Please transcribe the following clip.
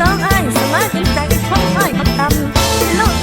น้องไอ้สมาธิใจของไอ้ของตำที่โลก